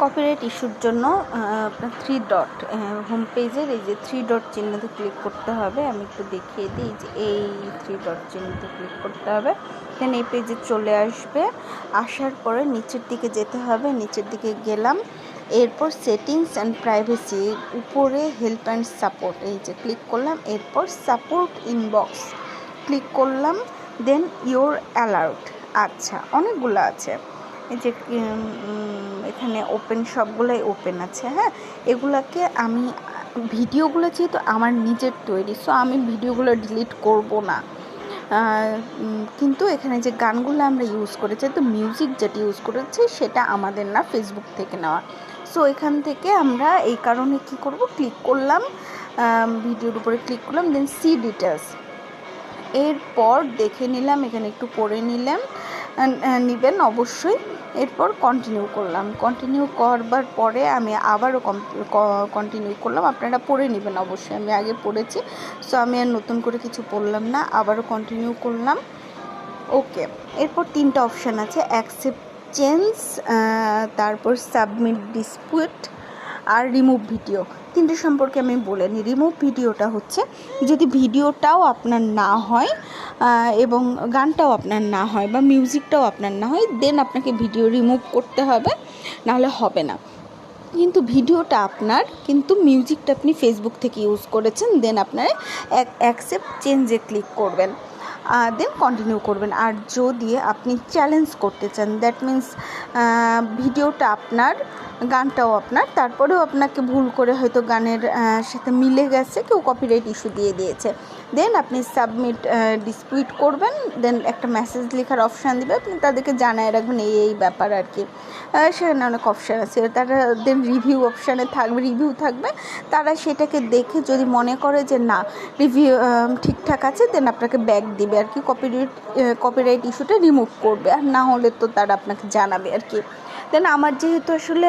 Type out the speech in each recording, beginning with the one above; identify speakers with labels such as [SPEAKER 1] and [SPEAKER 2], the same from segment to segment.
[SPEAKER 1] Copyright ইস্যুর জন্য আপনার থ্রি ডট হোম পেজের এই যে থ্রি ডট চিহ্নতে ক্লিক করতে হবে। আমি একটু দেখিয়ে দিই যে এই থ্রি ডট চিহ্নতে ক্লিক করতে হবে। দেন এই পেজে চলে আসবে। আসার পরে নিচের দিকে যেতে হবে। নিচের দিকে গেলাম। এরপর সেটিংস অ্যান্ড প্রাইভেসি উপরে হেল্প অ্যান্ড সাপোর্ট এই যে ক্লিক করলাম। এরপর সাপোর্ট ইনবক্স ক্লিক করলাম। দেন ইওর অ্যালার্ট আচ্ছা অনেকগুলো আছে। যে এখানে ওপেন সবগুলোই ওপেন আছে হ্যাঁ? এগুলাকে আমি, ভিডিওগুলো যেহেতু আমার নিজের তৈরি সো আমি ভিডিওগুলো ডিলিট করব না। কিন্তু এখানে যে গানগুলো আমরা ইউজ করেছি তো মিউজিক যেটা ইউজ করেছি, সেটা আমাদের না ফেসবুক থেকে নেওয়া। সো এখান থেকে আমরা এই কারণে কি করব? ক্লিক করলাম ভিডিওর উপরে ক্লিক করলাম দেন সি ডিটেলস এরপর দেখে নিলাম, এখানে একটু পড়ে নিলাম। নেবেন অবশ্যই এরপর কন্টিনিউ করলাম। কন্টিনিউ করবার পরে আমি আবারও কন্টিনিউ করলাম। আপনারা পড়ে নেবেন অবশ্যই। আমি আগে পড়েছি সো আমি আর নতুন করে কিছু পড়লাম না। আবারও কন্টিনিউ করলাম। ওকে এরপর তিনটা অপশান আছে। অ্যাকসেপ্ট চেঞ্জ তারপর সাবমিট ডিসপুট আর রিমুভ ভিডিও তিনটে সম্পর্কে আমি বলে নিই। রিমুভ ভিডিওটা হচ্ছে, যদি ভিডিওটাও আপনার না হয় এবং গানটাও আপনার না হয় বা মিউজিকটাও আপনার না হয় দেন আপনাকে ভিডিও রিমুভ করতে হবে, নাহলে হবে না। কিন্তু ভিডিওটা আপনার, কিন্তু মিউজিকটা আপনি ফেসবুক থেকে ইউজ করেছেন দেন আপনারা অ্যাকসেপ্ট চেঞ্জে ক্লিক করবেন। দেন কন্টিনিউ করবেন। আর যদি আপনি চ্যালেঞ্জ করতে চান দ্যাট মিন্স ভিডিওটা আপনার, গানটাও আপনার, তারপরেও আপনাকে ভুল করে হয়তো গানের সাথে মিলে গেছে, কেউ কপিরাইট ইস্যু দিয়ে দিয়েছে। দেন আপনি সাবমিট ডিসপিউট করবেন, দেন একটা মেসেজ লেখার অপশান দেবে, আপনি তাদেরকে জানায় রাখবেন এই এই ব্যাপার আর কি। সেখানে অনেক অপশান আছে। তারা দেন রিভিউ অপশানে থাকবে রিভিউ থাকবে। তারা সেটাকে দেখে যদি মনে করে যে না রিভিউ ঠিকঠাক আছে, দেন আপনাকে ব্যাক দিবে আর কি কপিরাইট কপিরাইট ইস্যুটা রিমুভ করবে। আর না হলে তো তারা আপনাকে জানাবে আর কি। দেন আমার যেহেতু আসলে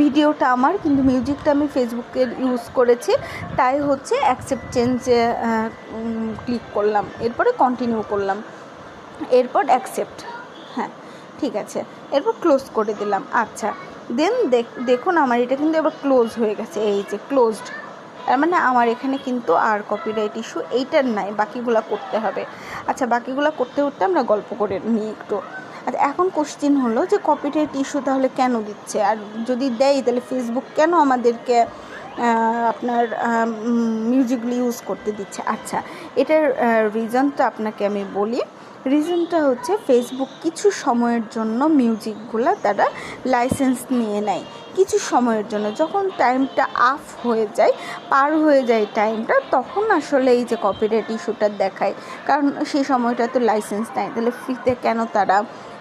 [SPEAKER 1] ভিডিওটা আমার, কিন্তু মিউজিকটা আমি ফেসবুকের ইউজ করেছি। তাই হচ্ছে অ্যাকসেপ্ট চেঞ্জে ক্লিক করলাম। এরপরে কন্টিনিউ করলাম। এরপর অ্যাকসেপ্ট হ্যাঁ ঠিক আছে। এরপর ক্লোজ করে দিলাম। আচ্ছা। দেন দেখুন আমার এটা কিন্তু এবার ক্লোজ হয়ে গেছে। এই যে ক্লোজড তার মানে আমার এখানে কিন্তু আর কপিরাইট ইস্যু এইটার নাই। বাকিগুলো করতে হবে। আচ্ছা বাকিগুলো করতে করতে আমরা গল্প করে নিই একটু। আচ্ছা এখন কোশ্চিন হলো যে কপিরাইট ইস্যু তাহলে কেন দিচ্ছে? আর যদি দেয়, তাহলে ফেসবুক কেন আমাদেরকে আপনার মিউজিকগুলি ইউজ করতে দিচ্ছে। আচ্ছা এটার রিজনটা আপনাকে আমি বলি। রিজনটা হচ্ছে ফেসবুক কিছু সময়ের জন্য মিউজিকগুলো তারা লাইসেন্স নিয়ে নেয়। কিছু সময়ের জন্য, যখন টাইমটা আফ হয়ে যায়, পার হয়ে যায় টাইমটা তখন আসলে এই যে কপিরাইট ইস্যুটা দেখায়। কারণ সেই সময়টা তো লাইসেন্স নেয়। তাহলে ফ্রিতে কেন তারা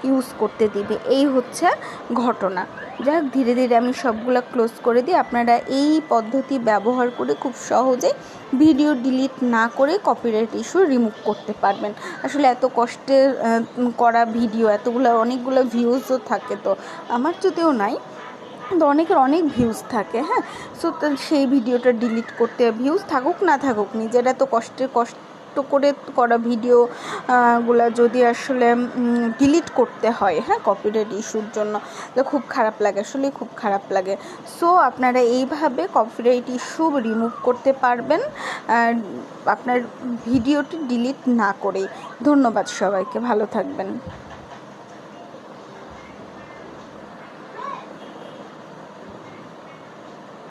[SPEAKER 1] ইউজ করতে দিবে। এই হচ্ছে ঘটনা। যাই হোক ধীরে ধীরে আমি সবগুলো ক্লোজ করে দিই। আপনারা এই পদ্ধতি ব্যবহার করে খুব সহজে ভিডিও ডিলিট না করে কপিরাইট ইস্যু রিমুভ করতে পারবেন। আসলে এত কষ্টের করা ভিডিও এতগুলো, অনেকগুলো ভিউজও থাকে তো। আমার যদিও নাই কিন্তু অনেকের অনেক ভিউজ থাকে হ্যাঁ? সো সেই ভিডিওটা ডিলিট করতে ভিউজ থাকুক, না থাকুক, নিজের এত কষ্টের কষ্ট করে করা ভিডিও গুলা যদি আসলে ডিলিট করতে হয় হ্যাঁ কপিরাইট ইস্যুর জন্য, তো খুব খারাপ লাগে আসলে খুব খারাপ লাগে। সো আপনারা এইভাবে কপিরাইট ইস্যু রিমুভ করতে পারবেন আপনার ভিডিওটি ডিলিট না করে ধন্যবাদ সবাইকে, ভালো থাকবেন।